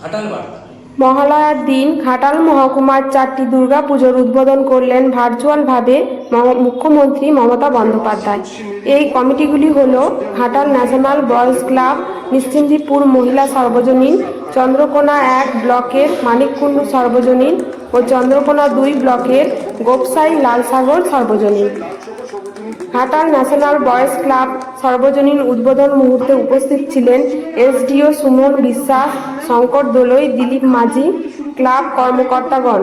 ঘাটাল বার্তা। মহালয়ার দিন ঘাটাল মহকুমার চারটি দুর্গাপুজোর উদ্বোধন করলেন ভার্চুয়ালভাবে মুখ্যমন্ত্রী মমতা বন্দ্যোপাধ্যায়। এই কমিটিগুলি হল Ghatal national boys club, Nischindipur মহিলা সর্বজনীন, চন্দ্রকোনা এক ব্লকের মানিককুণ্ডু সর্বজনীন ও চন্দ্রকোনা দুই ব্লকের গোপসাই লালসাগর সর্বজনীন। ঘাটাল ন্যাশনাল বয়েজ ক্লাব সর্বজনীন উদ্বোধন মুহূর্তে উপস্থিত ছিলেন এসডিও সুমন বিশ্বাস, শঙ্কর দোলই, দিলীপ মাঝি, ক্লাব কর্মকর্তাগণ।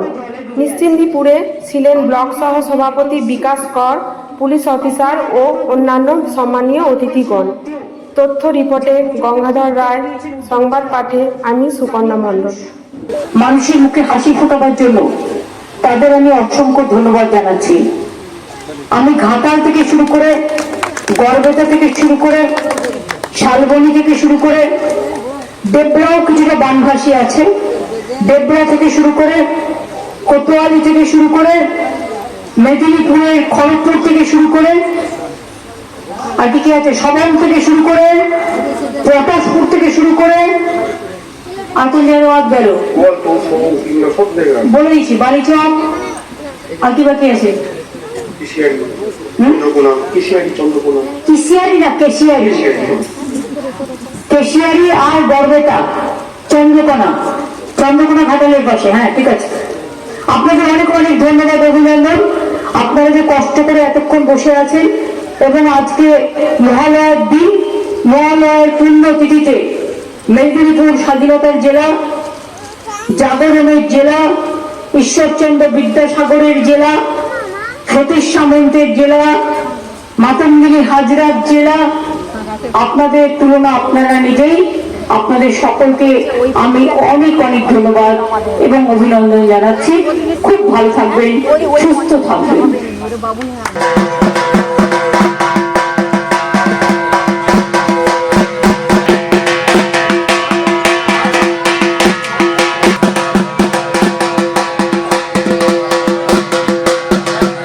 নিশ্চিন্দিপুরে ছিলেন ব্লক সহ সভাপতি বিকাশ কর, পুলিশ অফিসার ও অন্যান্য সম্মানীয় অতিথিগণ। তথ্য রিপোর্টে গঙ্গাধর রায়, সংবাদ পাঠে আমি সুকন্যা মণ্ডল। মানুষের মুখে হাসি ফোটাবার জন্য তাদের আমি অসংখ্য ধন্যবাদ জানাচ্ছি। আমি ঘাটাল থেকে শুরু করে গড়বেতা থেকে শুরু করে শালবনি থেকে শুরু করে দেবরাও কিছুটা বানভাসী আছে। দেবরা থেকে শুরু করে কোতোয়ালি থেকে শুরু করে মেদিনীপুরের খড়গপুর থেকে শুরু করে আর কি কি আছে? সবন থেকে শুরু করে প্রকাশপুর থেকে শুরু করে জায়গায় গেল। গল্প এগুলো সব বলে দিচ্ছি বালিচক আর কি বাকি আছে? কিশিয়ারি চন্দ্রকোনা। কিশিয়ারি চন্দ্রকোনা। কিসিয়ারি না কেশিয়ারি কেশিয়ারি আর চন্দ্রকোনা। চন্দ্রকোনা ঘাটালের পাশে হ্যাঁ ঠিক আছে। আপনাদের অনেক অনেক ধন্যবাদ অভিনন্দন। আপনারা যে কষ্ট করে এতক্ষণ বসে আছেন এবং আজকে মহালয়ার দিন মহালয়ার পুণ্যতিথিতে মেদিনীপুর স্বাধীনতার জেলা জাগরণের জেলা ঈশ্বরচন্দ্র বিদ্যাসাগরের জেলা সতীশ জেলা মাতঙ্গিনী হাজরাত জেলা, আপনাদের তুলনা আপনারা নিজেই, আপনাদের সকলকে আমি অনেক অনেক ধন্যবাদ এবং অভিনন্দন জানাচ্ছি। খুব ভালো থাকবেন, সুস্থ থাকবেন।